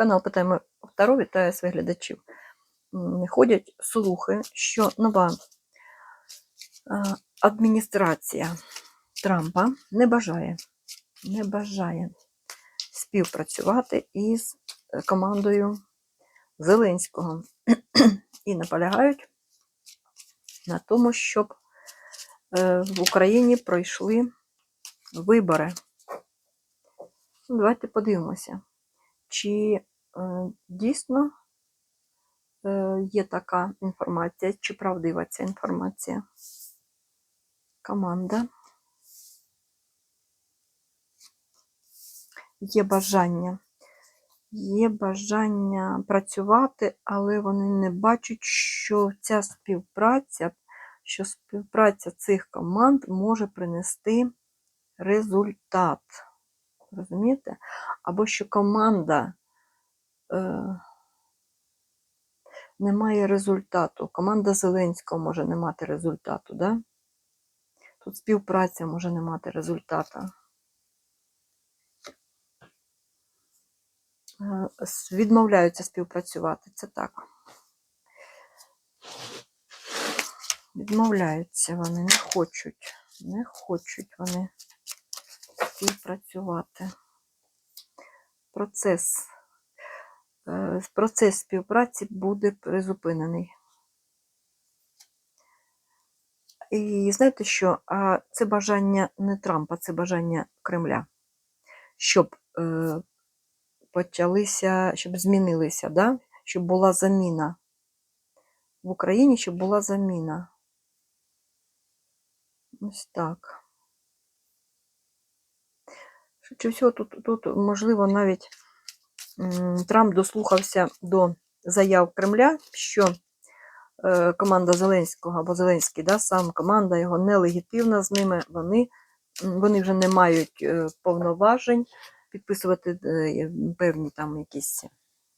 Канал Питаємо Таро вітає своїх глядачів. Ходять слухи, що нова адміністрація Трампа не бажає, не бажає співпрацювати із е, командою Зеленського і наполягають на тому, щоб е, в Україні пройшли вибори. Ну, Давайте подивимося, чи дійсно е, є така інформація, чи правдива ця інформація. Команда. Є бажання. Є бажання працювати, але вони не бачать, що ця співпраця, що співпраця цих команд може принести результат. Розумієте? Або що команда е, не має результату. Команда Зеленського може не мати результату. Да? Тут співпраця може не мати результату. Е, Відмовляються співпрацювати. Це так. Відмовляються вони, не хочуть. Не хочуть вони співпрацювати. Процес, процес співпраці буде призупинений. І знаєте що? А це бажання не Трампа, це бажання Кремля, щоб е, почалися, щоб змінилися, да? щоб була заміна. В Україні, щоб була заміна. Ось так. Швидше всього, тут, тут можливо, навіть Трамп дослухався до заяв Кремля, що е, команда Зеленського або Зеленський, да, сам команда його нелегітимна з ними, вони, вони вже не мають е, повноважень підписувати е, певні там якісь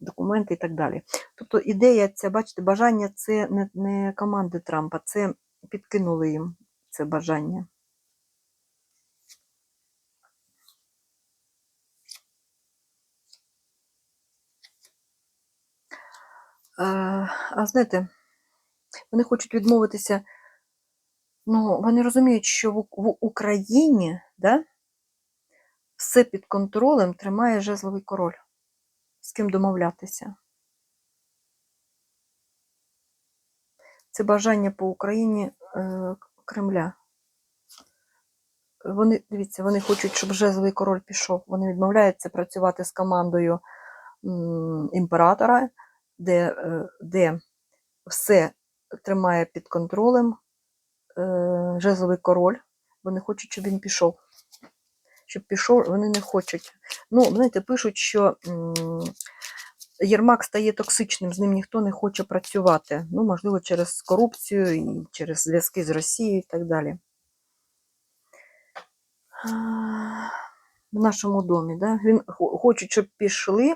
документи і так далі. Тобто ідея ця, бачите, бажання це не, не команди Трампа, це підкинули їм це бажання. А знаєте, вони хочуть відмовитися. Ну, вони розуміють, що в, Україні да, все під контролем тримає жезловий король. З ким домовлятися. Це бажання по Україні е, Кремля. Вони, дивіться, вони хочуть, щоб жезловий король пішов. Вони відмовляються працювати з командою імператора, де, е, де все тримає під контролем е, жезловий король. Вони хочуть, щоб він пішов. Щоб пішов, вони не хочуть. Ну, знаєте, пишуть, що Єрмак стає токсичним, з ним ніхто не хоче працювати. Ну, можливо, через корупцію і через зв'язки з Росією і так далі. В нашому домі, да? Він хо- хоче, щоб пішли.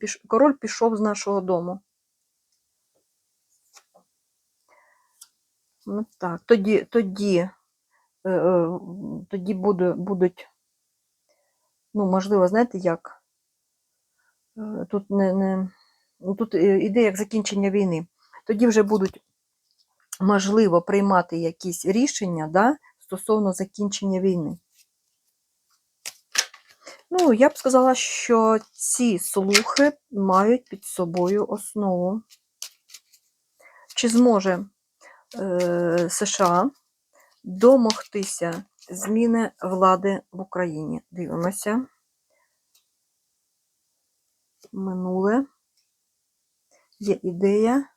Піш... король пішов з нашого дому. Ну так, тоді, тоді, е, е, тоді буде, будуть, ну, можливо, знаєте як? Е, Тут не, не, ну, тут іде як закінчення війни. Тоді вже будуть, можливо, приймати якісь рішення да, стосовно закінчення війни. Ну, я б сказала, що ці слухи мають під собою основу. Чи зможе е, США домогтися зміни влади в Україні? Дивимося. Минуле. Є ідея,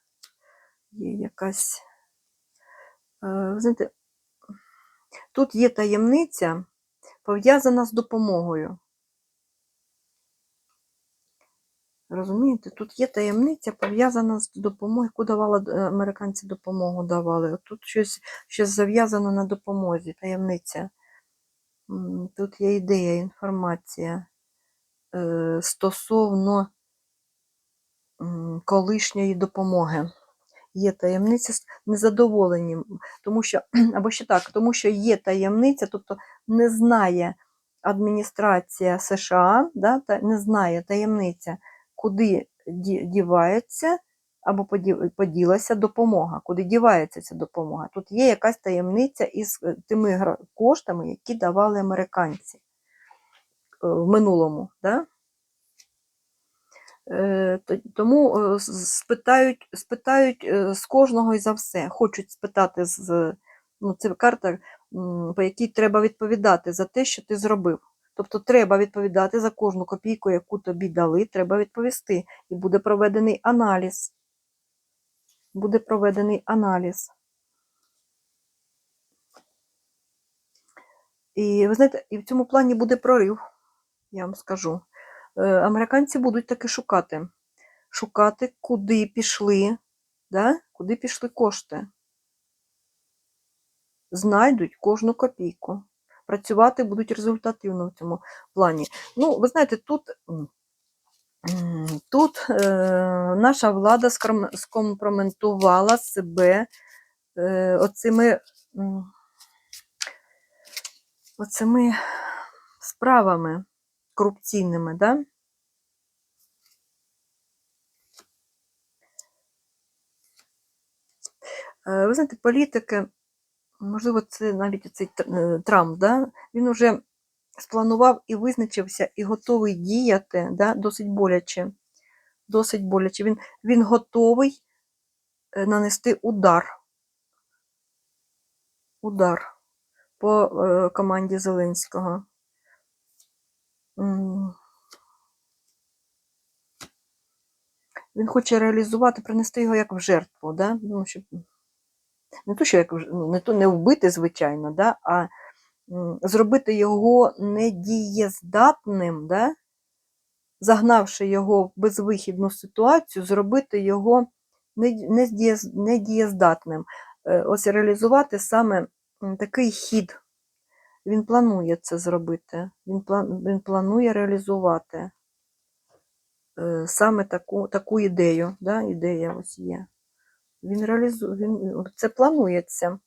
є якась. Е, знаєте, тут є таємниця, пов'язана з допомогою. Розумієте, тут є таємниця пов'язана з допомогою, яку давали е, американці допомогу давали. От Тут щось, щось зав'язано на допомозі, таємниця. Тут є ідея, інформація е, стосовно колишньої допомоги. Є таємниця з незадоволенням, тому що, або ще так, тому що є таємниця, тобто не знає адміністрація США да, не знає таємниця, куди дівається або поділася допомога, куди дівається ця допомога. Тут є якась таємниця із е, тими коштами, які давали американці е, в минулому. Да? Е, Тому спитають, спитають з кожного і за все. Хочуть спитати з ну, це карта, по якій треба відповідати за те, що ти зробив. Тобто треба відповідати за кожну копійку, яку тобі дали, треба відповісти. І буде проведений аналіз. Буде проведений аналіз. І ви знаєте, і в цьому плані буде прорив, я вам скажу. Е, Американці будуть таки шукати. Шукати, куди пішли, да? куди пішли кошти. Знайдуть кожну копійку. Працювати будуть результативно в цьому плані. Ну, ви знаєте, тут, тут е, наша влада скром- скомпроментувала себе е, оцими, оцими справами корупційними, да? Е, Ви знаєте, політики, можливо, це навіть цей Трамп, да? він вже спланував і визначився, і готовий діяти да? досить боляче. Досить боляче. Він, він готовий е, нанести удар. Удар по е, команді Зеленського. Він хоче реалізувати, принести його як в жертву, да? ну, щоб не то, що як ну, не то не вбити, звичайно, да? а зробити його недієздатним, да? загнавши його в безвихідну ситуацію, зробити його недієздатним. Е, Ось реалізувати саме такий хід. Він планує це зробити. Він, він планує реалізувати е, саме таку, таку ідею. Да? Ідея ось є. Він реалізує, він, це планується.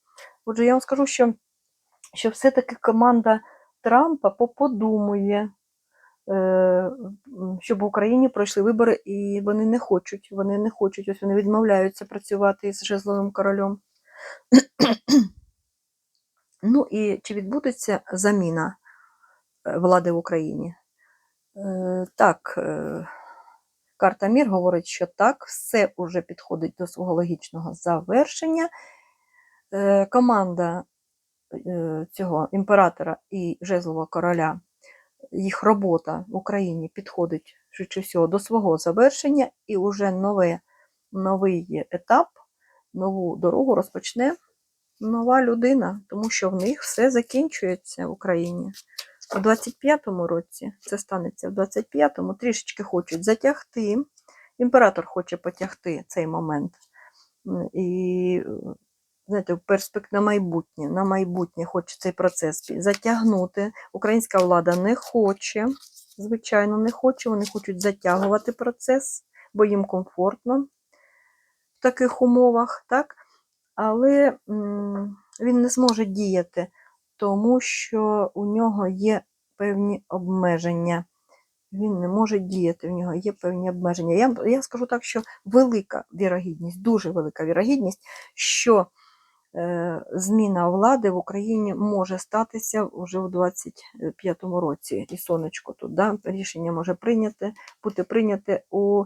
Отже, я вам скажу, що, що все-таки команда Трампа поподумує, е, щоб в Україні пройшли вибори, і вони не хочуть. Вони не хочуть, ось вони відмовляються працювати із жезловим королем. Ну і чи відбудеться заміна е, влади в Україні? Е, Так, карта Мір говорить, що так, все вже підходить до свого логічного завершення. Е, Команда е, цього імператора і жезлового короля, їх робота в Україні підходить швидше всього до свого завершення, і вже нове, новий етап, нову дорогу розпочне нова людина, тому що в них все закінчується в Україні. У 25-му році це станеться в 25-му, трішечки хочуть затягти. Імператор хоче потягти цей момент. І, знаєте, в перспект на майбутнє, на майбутнє хоче цей процес затягнути. Українська влада не хоче, звичайно, не хоче. Вони хочуть затягувати процес, бо їм комфортно в таких умовах, так? Але м, він не зможе діяти, тому що у нього є певні обмеження. Він не може діяти, в нього є певні обмеження. Я, я скажу так, що велика вірогідність, дуже велика вірогідність, що е, зміна влади в Україні може статися вже у 25-му році. І сонечко тут, да? рішення може прийняти, бути прийняте у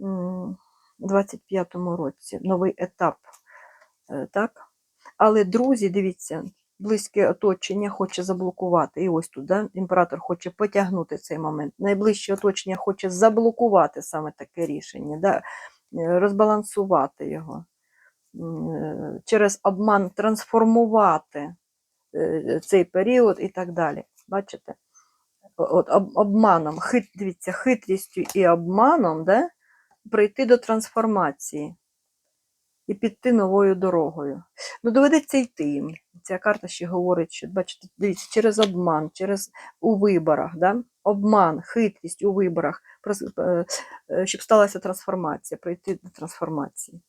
м, 25-му році. Новий етап. Е, Так? Але друзі, дивіться, близьке оточення хоче заблокувати. І ось тут да, імператор хоче потягнути цей момент. Найближче оточення хоче заблокувати саме таке рішення, да, е, розбалансувати його, е, через обман трансформувати е, цей період і так далі. Бачите? От обманом, хит, дивіться, хитрістю і обманом да, прийти до трансформації і піти новою дорогою. Ну, доведеться йти їм. Ця карта ще говорить, що бачите, дивіться, через обман, через у виборах, да? обман, хитрість у виборах, е, е, щоб сталася трансформація, прийти до трансформації.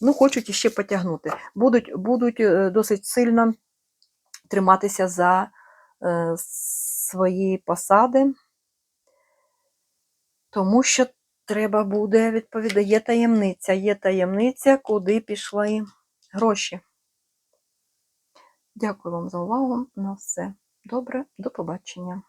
Ну, хочуть іще потягнути. Будуть, будуть е, досить сильно триматися за е, свої посади, тому що треба буде відповідати. Є таємниця, є таємниця, куди пішли гроші. Дякую вам за увагу. На все добре, до побачення.